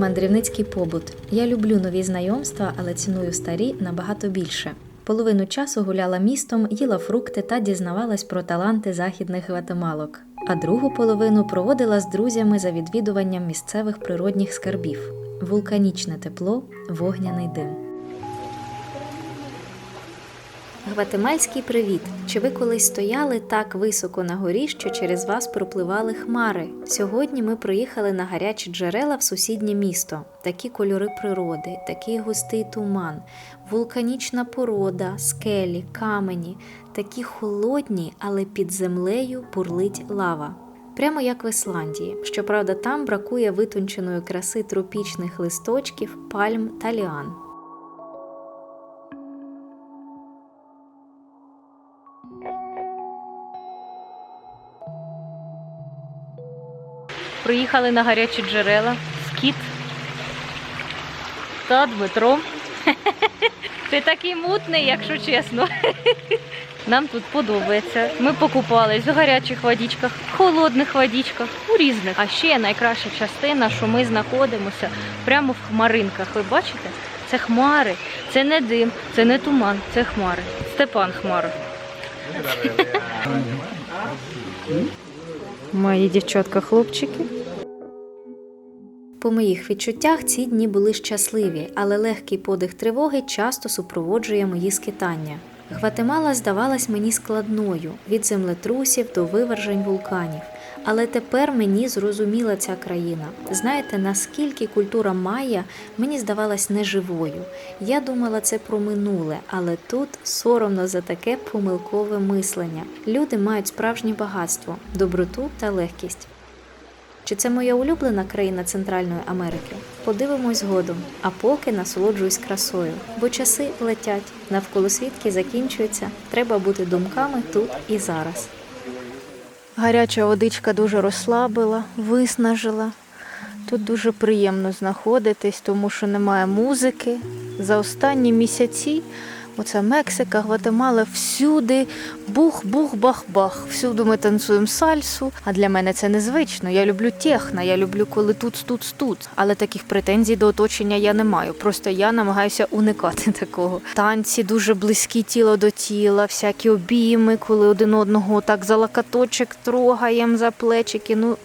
мандрівницький побут. Я люблю нові знайомства, але ціную старі набагато більше. Половину часу гуляла містом, їла фрукти та дізнавалась про таланти західних гватемалок. А другу половину проводила з друзями за відвідуванням місцевих природних скарбів: вулканічне тепло, вогняний дим. Гватемальський привіт! Чи ви колись стояли так високо на горі, що через вас пропливали хмари? Сьогодні ми проїхали на гарячі джерела в сусіднє місто. Такі кольори природи, такий густий туман, вулканічна порода, скелі, камені, такі холодні, але під землею бурлить лава. Прямо як в Ісландії. Щоправда, там бракує витонченої краси тропічних листочків, пальм та ліан. Приїхали на гарячі джерела. Скіт та Дмитро. Ти такий мутний, якщо чесно. Нам тут подобається. Ми покупались в гарячих водичках, холодних водичках, у різних. А ще найкраща частина, що ми знаходимося прямо в хмаринках. Ви бачите? Це хмари, це не дим, це не туман, це хмари. Степан Хмара. Мої дівчатка-хлопчики. По моїх відчуттях ці дні були щасливі, але легкий подих тривоги часто супроводжує мої скитання. Гватемала здавалась мені складною від землетрусів до вивержень вулканів. Але тепер мені зрозуміла ця країна. Знаєте, наскільки культура майя мені здавалась неживою. Я думала це про минуле, але тут соромно за таке помилкове мислення. Люди мають справжнє багатство, доброту та легкість. Чи це моя улюблена країна Центральної Америки? Подивимось згодом, а поки насолоджуюсь красою, бо часи летять, навколо свідки закінчуються. Треба бути думками тут і зараз. Гаряча водичка дуже розслабила, виснажила. Тут дуже приємно знаходитись, тому що немає музики. За останні місяці оце Мексика, Гватемала, всюди бух-бух-бах-бах. Всюди ми танцюємо сальсу. А для мене це незвично. Я люблю техно, я люблю, коли тут, тут, тут. Але таких претензій до оточення я не маю. Просто я намагаюся уникати такого. Танці дуже близькі тіло до тіла, всякі обійми, коли один одного так за лакаточок трогаємо за плечики. Ну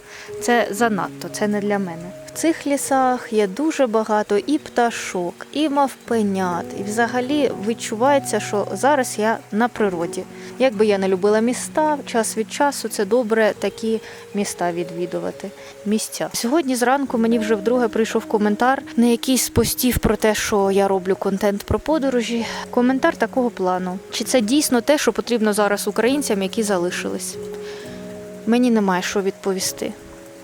це занадто, це не для мене. Цих лісах є дуже багато і пташок, і мавпенят, і взагалі відчувається, що зараз я на природі. Якби я не любила міста, час від часу це добре такі міста відвідувати. Місця. Сьогодні зранку мені вже вдруге прийшов коментар на якийсь з постів про те, що я роблю контент про подорожі. Коментар такого плану. Чи це дійсно те, що потрібно зараз українцям, які залишились? Мені немає що відповісти.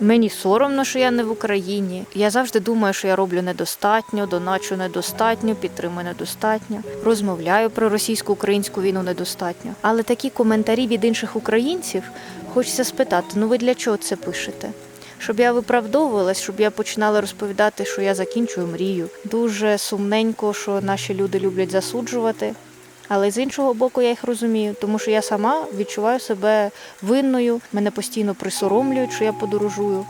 Мені соромно, що я не в Україні. Я завжди думаю, що я роблю недостатньо, доначу недостатньо, підтримую недостатньо, розмовляю про російсько-українську війну недостатньо. Але такі коментарі від інших українців хочеться спитати: ну ви для чого це пишете? Щоб я виправдовувалась, щоб я починала розповідати, що я закінчую мрію. Дуже сумненько, що наші люди люблять засуджувати. Але з іншого боку, я їх розумію, тому що я сама відчуваю себе винною, мене постійно присоромлюють, що я подорожую.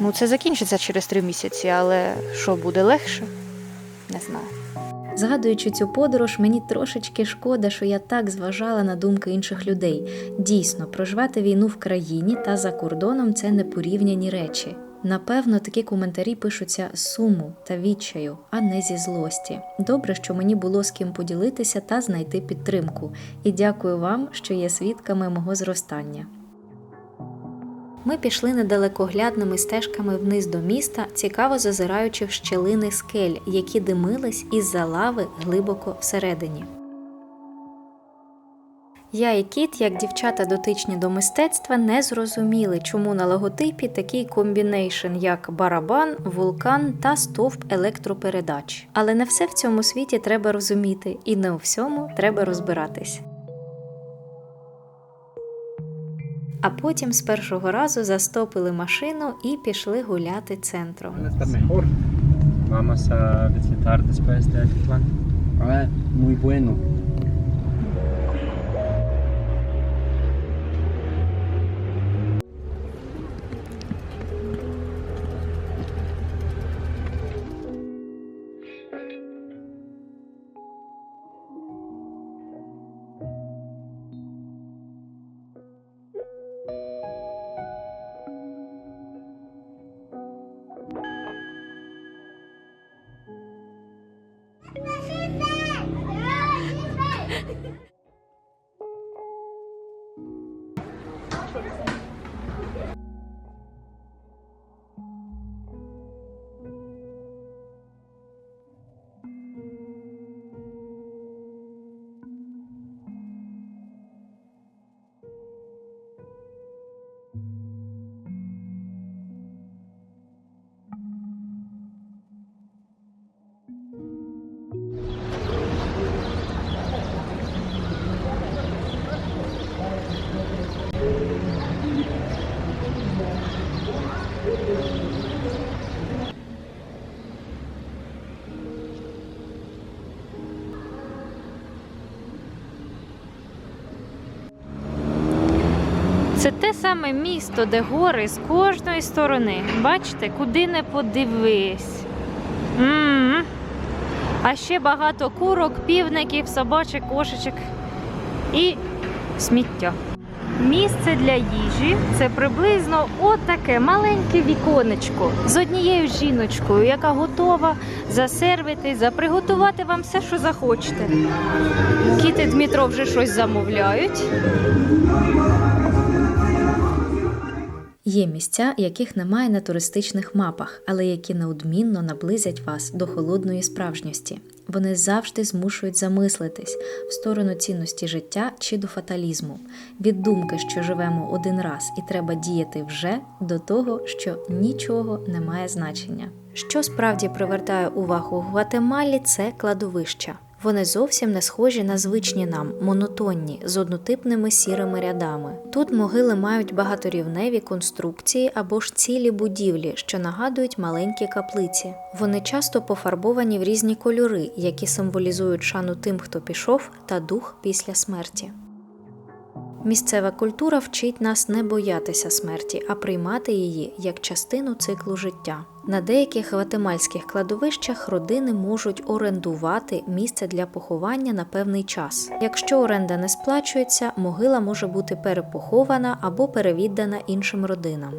Ну, це закінчиться через три місяці, але що буде легше? Не знаю. Згадуючи цю подорож, мені трошечки шкода, що я так зважала на думки інших людей. Дійсно, проживати війну в країні та за кордоном це не порівняні речі. Напевно, такі коментарі пишуться з суму та відчаю, а не зі злості. Добре, що мені було з ким поділитися та знайти підтримку. І дякую вам, що є свідками мого зростання. Ми пішли недалекоглядними стежками вниз до міста, цікаво зазираючи в щелини скель, які димились із-за лави глибоко всередині. Я і кіт, як дівчата дотичні до мистецтва, не зрозуміли, чому на логотипі такий комбінейшн, як барабан, вулкан та стовп електропередач. Але не все в цьому світі треба розуміти, і не у всьому треба розбиратись. А потім з першого разу застопили машину і пішли гуляти центром. Vamos a visitar después de Atitlán. Ah, muy bueno. Саме місто, де гори з кожної сторони. Бачите, куди не подивись. м А ще багато курок, півників, собачок, кошечок і сміття. Місце для їжі це приблизно отаке маленьке віконечко з однією жіночкою, яка готова засервити, заприготувати вам все, що захочете. Кіти Дмитро вже щось замовляють. Є місця, яких немає на туристичних мапах, але які неодмінно наблизять вас до холодної справжньості. Вони завжди змушують замислитись в сторону цінності життя чи до фаталізму, від думки, що живемо один раз і треба діяти вже, до того, що нічого не має значення. Що справді привертає увагу в Гватемалі, це кладовища. Вони зовсім не схожі на звичні нам, монотонні, з однотипними сірими рядами. Тут могили мають багаторівневі конструкції або ж цілі будівлі, що нагадують маленькі каплиці. Вони часто пофарбовані в різні кольори, які символізують шану тим, хто пішов, та дух після смерті. Місцева культура вчить нас не боятися смерті, а приймати її як частину циклу життя. На деяких гватемальських кладовищах родини можуть орендувати місце для поховання на певний час. Якщо оренда не сплачується, могила може бути перепохована або перевіддана іншим родинам.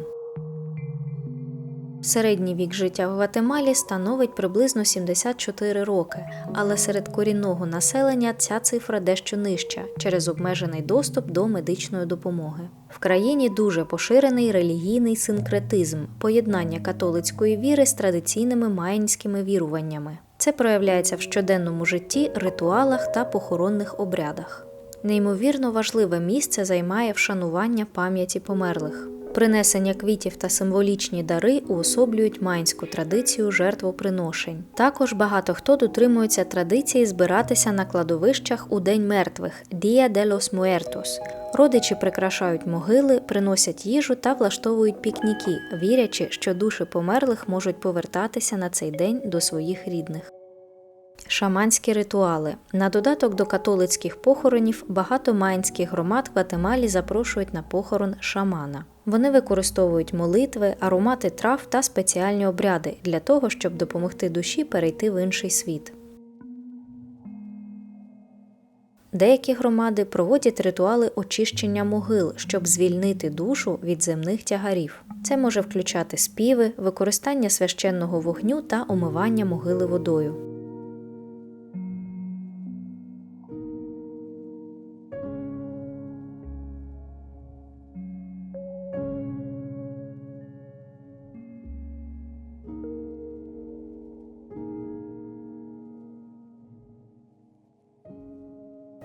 Середній вік життя в Гватемалі становить приблизно 74 роки, але серед корінного населення ця цифра дещо нижча через обмежений доступ до медичної допомоги. В країні дуже поширений релігійний синкретизм, поєднання католицької віри з традиційними майнськими віруваннями. Це проявляється в щоденному житті, ритуалах та похоронних обрядах. Неймовірно важливе місце займає вшанування пам'яті померлих. Принесення квітів та символічні дари уособлюють майнську традицію жертвоприношень. Також багато хто дотримується традиції збиратися на кладовищах у День мертвих Dia de los Muertos. Родичі прикрашають могили, приносять їжу та влаштовують пікніки, вірячи, що душі померлих можуть повертатися на цей день до своїх рідних. Шаманські ритуали на додаток до католицьких похоронів багато майнських громад Гватемалі запрошують на похорон шамана. Вони використовують молитви, аромати трав та спеціальні обряди для того, щоб допомогти душі перейти в інший світ. Деякі громади проводять ритуали очищення могил, щоб звільнити душу від земних тягарів. Це може включати співи, використання священного вогню та омивання могили водою.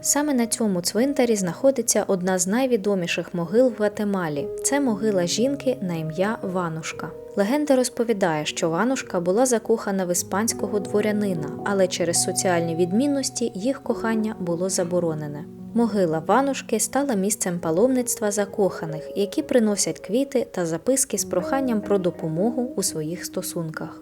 Саме на цьому цвинтарі знаходиться одна з найвідоміших могил в Гватемалі. Це могила жінки на ім'я Ванушка. Легенда розповідає, що Ванушка була закохана в іспанського дворянина, але через соціальні відмінності їх кохання було заборонене. Могила Ванушки стала місцем паломництва закоханих, які приносять квіти та записки з проханням про допомогу у своїх стосунках.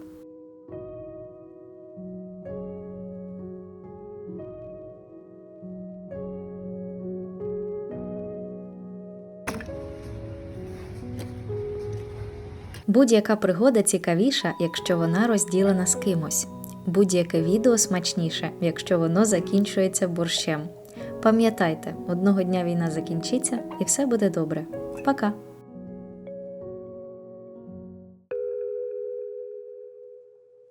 Будь-яка пригода цікавіша, якщо вона розділена з кимось. Будь-яке відео смачніше, якщо воно закінчується борщем. Пам'ятайте, одного дня війна закінчиться і все буде добре. Пока!